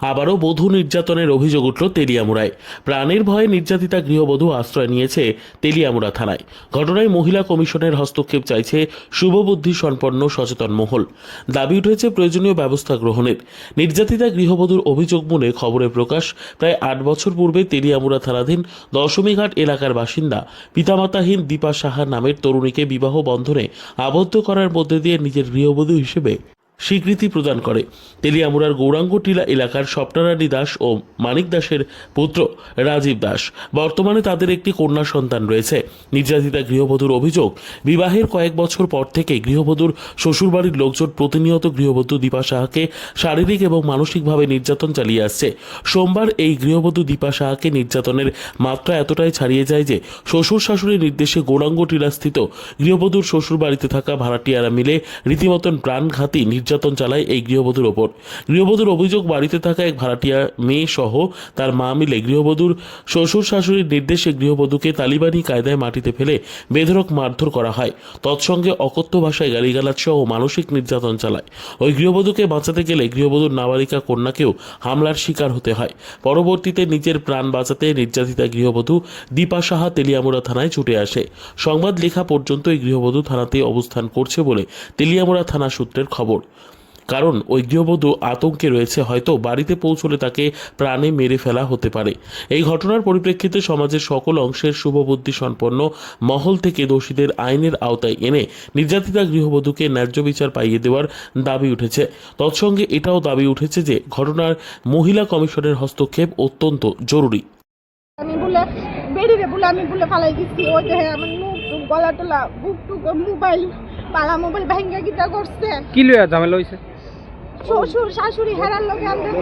আবারও বধূ নির্যাতনের অভিযোগ উঠল তেলিয়ামুড়ায়। প্রাণের ভয়ে নির্যাতিতা গৃহবধূ আশ্রয় নিয়েছে তেলিয়ামুড়া থানায়। ঘটনায় মহিলা কমিশনের হস্তক্ষেপ চাইছে শুভবুদ্ধি সম্পন্ন সচেতন মহল। দাবি উঠেছে প্রয়োজনীয় ব্যবস্থা গ্রহণের। নির্যাতিতা গৃহবধূর অভিযোগ মনে খবরে প্রকাশ। প্রায় আট বছর পূর্বে তেলিয়ামুড়া থানাধীন দশমীঘাট এলাকার বাসিন্দা পিতামাতাহীন দীপা সাহা নামের তরুণীকে বিবাহ বন্ধনে আবদ্ধ করার মধ্যে দিয়ে নিজের গৃহবধূ হিসেবে স্বীকৃতি প্রদান করে। তেলিয়ামুড়ার গৌরাঙ্গ টিলা এলাকার স্বপ্নারানী দাস ও মানিক দাসের পুত্র রাজীব দাস। বর্তমানে তাদের একটি কন্যা সন্তান রয়েছে। নির্যাতিতা গৃহবধূর অভিযোগ, বিবাহের কয়েক বছর পর থেকে গৃহবধূর শ্বশুরবাড়ির লোকজন প্রতিনিয়ত গৃহবধূ দীপা সাহাকে শারীরিক এবং মানসিকভাবে নির্যাতন চালিয়ে আসছে। সোমবার এই গৃহবধূ দীপা সাহাকে নির্যাতনের মাত্রা এতটাই ছাড়িয়ে যায় যে শ্বশুর শাশুড়ির নির্দেশে গৌরাঙ্গ টিলাস্থিত গৃহবধূর শ্বশুরবাড়িতে থাকা ভাড়াটিয়ারা মিলে রীতিমতন প্রাণঘাতী চালায় এই গৃহবধূর ওপর। গৃহবধূর অভিযোগ, বাড়িতে থাকা এক ভাড়াটিয়া মেয়ে সহ তার মা মিলে গৃহবধূর শ্বশুর শাশুড়ির নির্দেশে গৃহবধূকে তালিবানি কায়দায় মাটিতে ফেলে বেধরক মারধর করা হয়। তৎসঙ্গে অকথ্য ভাষায় গালিগালাজ সহ মানসিক নির্যাতন চালায়। ওই গৃহবধূকে বাঁচাতে গেলে গৃহবধূর নাবালিকা কন্যাকেও হামলার শিকার হতে হয়। পরবর্তীতে নিজের প্রাণ বাঁচাতে নির্যাতিতা গৃহবধূ দীপা সাহা তেলিয়ামুড়া থানায় ছুটে আসে। সংবাদ লেখা পর্যন্ত এই গৃহবধূ থানাতেই অবস্থান করছে বলে তেলিয়ামুড়া থানা সূত্রের খবর। কারণ ওই গৃহবধূ আতঙ্কে রয়েছে হয়তো বাড়িতে পৌঁছলে তাকে প্রাণে মেরে ফেলা হতে পারে। এই ঘটনার পরিপ্রেক্ষিতে সমাজের সকল অংশের শুভবুদ্ধি সম্পন্ন মহল থেকে দোষীদের আইনের আওতায় এনে নির্যাতিতা গৃহবধূকে ন্যায্য বিচার পাইয়ে দেওয়ার দাবি উঠেছে। তৎসঙ্গে এটাও দাবি উঠেছে যে ঘটনার মহিলা কমিশনের হস্তক্ষেপ অত্যন্ত জরুরি। আমি বলে বেরিয়ে বলে আমি বলে ফালাই দিচ্ছি ওই যে আমার মুখ গলা টলা বুক টুক মোবাইল পালা মোবাইল ভাঙ্গা গীতা করছে। কি লইয়া ঝামেলা হইছে? শ্বশুর শাশুড়ি হেরার লোকে আমাদের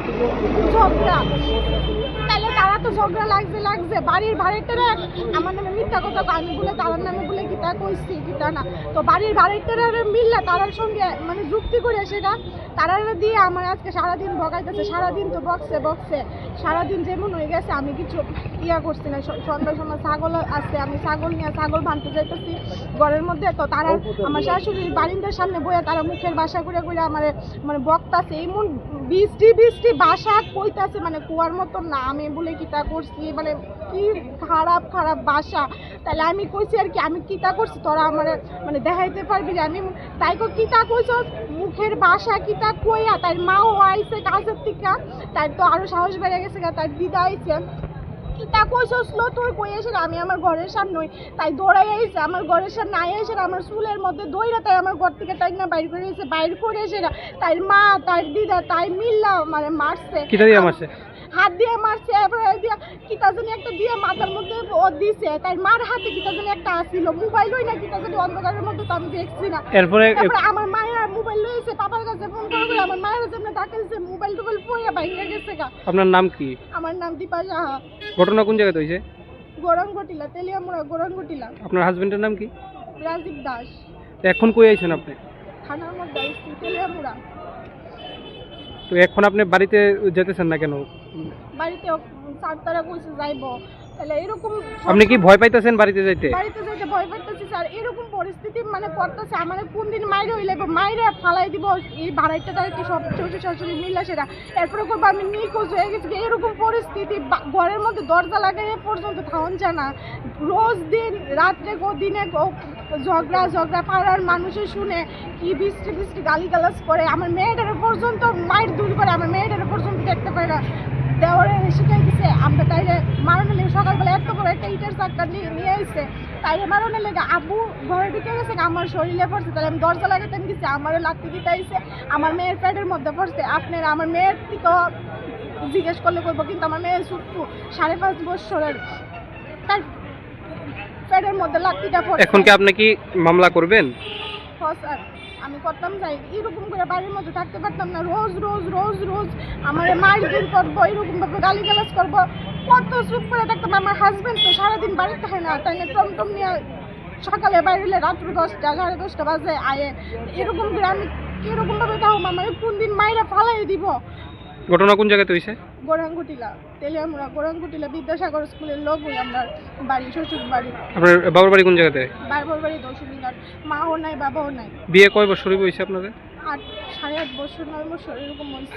তাহলে ঝগড়া লাগছে লাগছে। বাড়ির ভাড়াটারা আমার নামে মিথ্যা কথা আমি বলে তারার নামে বলে গীতা কইছি, গীতা না। তো বাড়ির ভাড়াটারা মিললে তারার সঙ্গে মানে যুক্তি করে সেটা তারা দিয়ে আমার আজকে সারাদিন ভগাইতেছে। সারাদিন তো বকছে বকছে। সারাদিন যেমন হয়ে গেছে, আমি কিছু ইয়া করছি না। স- সন্ধ্যার সময় ছাগল আছে, আমি ছাগল নিয়ে ছাগল বানতে যাইতেছি ঘরের মধ্যে। তো তারা আমার শাশুড়ির বারিন্দার সামনে বইয়া তারা মুখের বাসা করে করে আমার মানে বক্তা বক্তাছে। এমন বৃষ্টি বৃষ্টি বাসা কইতাছে মানে কুয়ার মতন না, আমি বলে কিতা করছি মানে কি খারাপ খারাপ বাসা। তাহলে আমি কইছি আর কি, আমি কিতা করছি, তোরা আমার মানে দেখাইতে পারবি যে আমি তাই কো কিতা কইছ? মুখের বাসা কিতা কইয়া তার মাও আইছে কাজের থেকে তার তো আরও সাহস বেড়ে গেছে তার দিদা আইছে। কিতা কইছস লো তুই কই এসে আমি আমার ঘরের সামনে তাই দৌড়াই আইছে আমার ঘরের সামনে আই এসে আমার চুলের মধ্যে দইরা তাই আমার ঘর থেকে তাই না বাইর করে এসে বাইর করে এসে তাই মা তার দিদা তাই মিল্লা মানে মারছে। কিটা দিয়ে মারছে? হাত দিয়ে মারছে এবার দিয়ে কিতা জানি একটা দিয়ে মাথার মধ্যে ও দিছে। তাই মার হাতে কিতা জানি একটা আসিল। মোবাইল ওই না কিতা জানি অন্ধকারের মধ্যে তো আমি দেখছি না। এরপরে আমার মায়ের মোবাইল লইছে পাপার কাছে ফোন করে আমার মায়ের জন্য টাকা দিছে মোবাইল টোবাইল পড়ে বাইরে গেছে গা। আপনার নাম কি? আমার নাম দীপা সাহা। ঘটনা কোন জায়গাতে হয়েছে গরঙ্গটিলা তেলিয়ামুড়া গরঙ্গটিলা আপনার হাজবেন্ডের নাম কি? রাজীব দাস। তো এখন কই আইছেন আপনি? থানার মধ্যে আইসি তেলিয়ামুড়া। তো এখন আপনি বাড়িতে যেতেছেন না কেন? বাড়িতে স্যার তারা কইছে যাইবো। তাহলে এরকম আপনি কি ভয় পাইতেছেন বাড়িতে যাইতে? বাড়িতে যাইতে ভয় পাইতেছি স্যার। এরকম পরিস্থিতি মানে পড়তেছে আমার কোন দিন মাইরে হইলে মাইরে ফালাই দিব এই ভাড়াইটা সব শ্বশুর শাশুড়ি মিলে সেটা এরপরে করব আমি নিখোঁজ হয়ে গেছি। এরকম পরিস্থিতি ঘরের মধ্যে দরজা লাগাই পর্যন্ত খাওয়ান রোজ দিন রাত্রে গো দিনে গো ঝগড়া ঝগড়া পাড়ার মানুষে শুনে কি বৃষ্টি বৃষ্টি গালি গালাজ করে। আমার মেয়েটার পর্যন্ত মায়ের দূর করে আমার মেয়েটার পর্যন্ত দেখতে পাই না। দেওয়ারে শিখাই দিছে। আমরা তাইলে মারানো লেগে সকালবেলা এত বড় একটা ইটের চাক্কা নিয়ে নিয়ে আইছে। তাইলে মারানো লেগে আব্বু ঘরে ঢুকে গেছে আমার শরীরে পড়ছে। তাহলে আমি দরজা লাগাতে গেছি আমারও লাত্তি দিতে আইছে আমার মেয়ের পেটের মধ্যে পড়ছে। আপনার আমার মেয়ের থেকে জিজ্ঞেস করলে করব কিন্তু আমার মেয়ের সুট্টু সাড়ে পাঁচ বছরের। তার পেটের মধ্যে লাত্তিটা পড়ছে। এখন কি আপনি কি মামলা করবেন? হ্যাঁ, স্যার। আমি করতাম যাই, এরকম করে বাড়ির মধ্যে থাকতে পারতাম না। রোজ রোজ রোজ রোজ আমার দিন করব, এরকমভাবে গালি গালাজ করব। কত চুপ করে থাকতাম, আমার হাজব্যান্ড তো সারাদিন বাড়িতে থাকে না, তাই না, টমটম নিয়ে সকালে বাইরে রাত্রি দশটা, সাড়ে দশটা বাজে, আয়ে, এরকম করে আমি কীরকম ভাবে তাও আমার কোন দিন মায়েরা ফালাই দিব? ঘটনা কোন জায়গাতে হইছে? গোরাঙ্গুটিলা তেলিয়ামুড়া গোরাঙ্গুটিলা বিদ্যাসাগর স্কুলের লোক হই আমরা বাড়ি শ্বশুর বাড়ি। আপনার বাবার বাড়ি কোন জায়গাতে? বারবার বাড়ি দশমীঘাট মাও নাই বাবাও নাই। বিয়ে কয় বছর হইছে আপনাদের? আট সাড়ে আট বছর নয় বছর এরকম হয়েছে